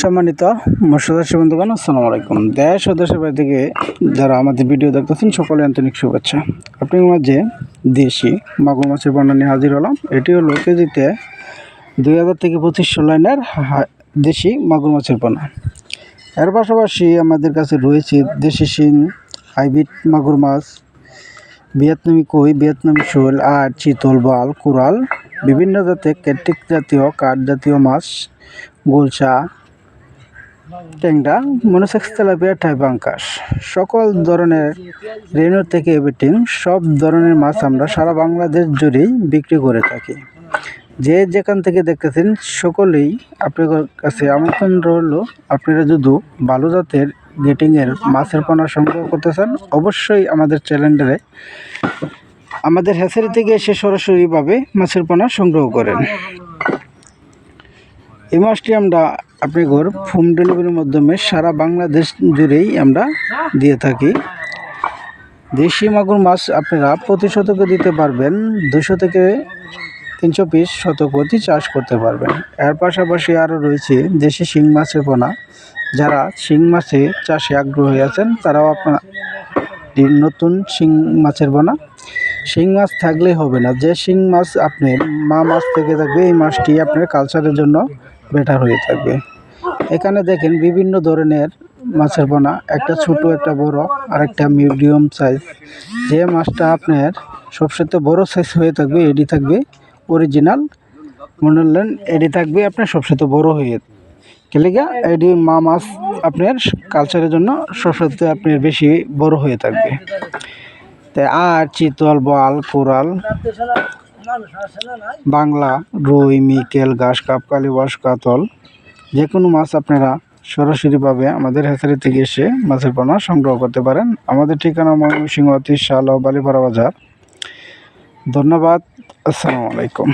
সম্মানিত মৎস্যচাষী বন্ধুগণ আসসালামু আলাইকুম। দেশ ও দেশের বাড়ি থেকে যারা আমাদের ভিডিও দেখতেছেন সকলে আন্তরিক শুভেচ্ছা। আপনার মাঝে দেশি মাগুর মাছের বর্ণনা নিয়ে হাজির হলাম। এটি হলো কেজিতে দুই হাজার থেকে পঁচিশশো লাইনের দেশি মাগুর মাছের পোনা এর পাশাপাশি আমাদের কাছে রয়েছে দেশি শিং, হাইব্রিড মাগুর মাছ, ভিয়েতনামি কই, ভিয়েতনামি শোল আর চিতল, বাল কুরাল বিভিন্ন জাতের ক্যাট্রিক জাতীয়, কাঠ জাতীয় মাছ গুলশা ট্যাংরা মনোসেক্স তেলাপিয়া টাইবাঙ্কাস সকল ধরনের রেনু থেকে এভিটিং সব ধরনের মাছ আমরা সারা বাংলাদেশ জুড়েই বিক্রি করে থাকি। যে যেখান থেকে দেখতেছেন, সকলেই আপনাদের কাছে আমন্ত্রণ রইল। আপনারা যদি ভালো জাতের গেটিংয়ের মাছের পোনা সংগ্রহ করতে চান, অবশ্যই আমাদের চ্যানেলে, আমাদের হ্যাচারি থেকে এসে সরাসরিভাবে মাছের পোনা সংগ্রহ করেন। এই মাছটি আমরা আপনি ঘর হোম ডেলিভারির মাধ্যমে সারা বাংলাদেশ জুড়েই আমরা দিয়ে থাকি। দেশি মাগুর মাছ আপনারা প্রতি শতকে দিতে পারবেন, দুশো থেকে তিনশো পিস শতক প্রতি চাষ করতে পারবেন। এর পাশাপাশি আরও রয়েছে দেশি শিং মাছের পোনা। যারা শিং মাছে চাষে আগ্রহী আছেন, তারাও আপনার নতুন শিং মাছের পোনা। শিং মাছ থাকলেই হবে না। যে শিং মাছ আপনি মা মাছ থেকে থাকবে, এই মাছটি আপনার কালচারের জন্য বেটার হয়ে থাকবে। এখানে দেখেন বিভিন্ন ধরনের মাছের পোনা একটা ছোট, একটা বড় আর একটা মিডিয়াম সাইজ যে মাছটা আপনার সবসাথে বড় সাইজ হয়ে থাকবে এডি থাকবে অরিজিনাল মনে হলেন এডি থাকবে আপনার সবসাথে বড় হয়ে। কেলেগা এডি মা মাছ আপনার কালচারের জন্য সবসাথে আপনার বেশি বড় হয়ে থাকবে। তাই আর চিতল বল কোরাল বাংলা, রুই, মিকেল, ঘাস, কাপ কালিবাস কাতল, যে কোনো মাছ আপনারা সরাসরিভাবে আমাদের হেসারি থেকে এসে মাছের পোনা সংগ্রহ করতে পারেন। আমাদের ঠিকানা ময়মনসিংহ, তিরশাল ও বালিপাড়া বাজার। ধন্যবাদ, আসসালামু আলাইকুম।